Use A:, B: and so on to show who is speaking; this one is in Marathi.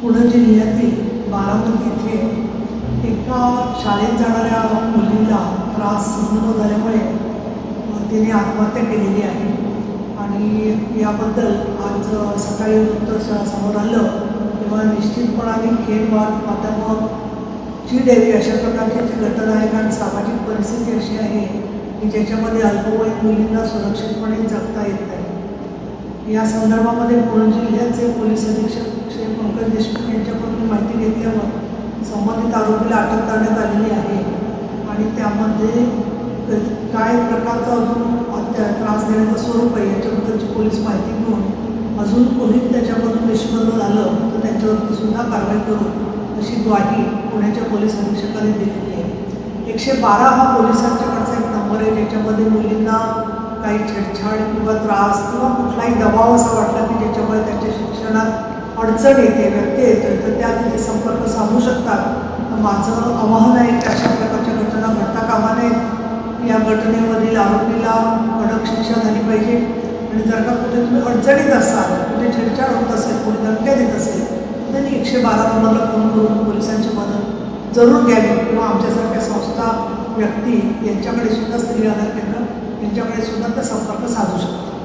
A: पुणे जिल्ह्यातील बारामती इथे एका शाळेत जाणाऱ्या मुलीला त्रास सहन झाल्यामुळे तिने आत्महत्या केलेली आहे. आणि याबद्दल आज सकाळी वृत्त समोर आलं. तेव्हा निश्चितपणाने खेळ वाद वातावरण चीड यावी अशा प्रकारची ती घटना आहे कारण सामाजिक परिस्थिती अशी आहे की ज्याच्यामध्ये अल्पवयीन मुलींना सुरक्षितपणे जगता येत नाही. या संदर्भामध्ये पुणे जिल्ह्याचे पोलीस अधीक्षक माहिती घेतल्यावर संबंधित आरोपीला अटक करण्यात आलेली आहे. आणि त्यामध्ये काय प्रकारचा अजून त्रास देण्याचं स्वरूप आहे याच्याबद्दलची पोलीस माहिती घेऊन अजून कोणी त्याच्यामधून निष्पन्न झालं तर त्यांच्यावरती सुद्धा कारवाई करू अशी ग्वाही पुण्याच्या पोलीस अधीक्षकांनी दिलेली आहे. एकशे बारा हा पोलिसांच्याकडचा एक नंबर आहे. ज्याच्यामध्ये मुलींना काही छेडछाड किंवा त्रास किंवा कुठलाही दबाव असा वाटला की ज्याच्यामुळे त्यांच्या शिक्षणात अडचण येते व्यक्ती येतो तर त्या तिथे संपर्क साधू शकतात. माझं आवाहन आहे की अशा प्रकारच्या घटना घडता कामा नयेत या घटनेमधील आरोपीला कडक शिक्षा झाली पाहिजे. आणि जर का कुठे तुम्ही अडचणीत असाल कुठे छेडछाड होत असेल कुठे धमक्या देत असेल त्यांनी एकशे बारा नंबरला फोन करून पोलिसांची मदत जरूर घ्यावी. किंवा आमच्यासारख्या संस्था व्यक्ती यांच्याकडे सुद्धा स्त्री आधार केंद्र यांच्याकडे सुद्धा ते संपर्क साधू शकतात.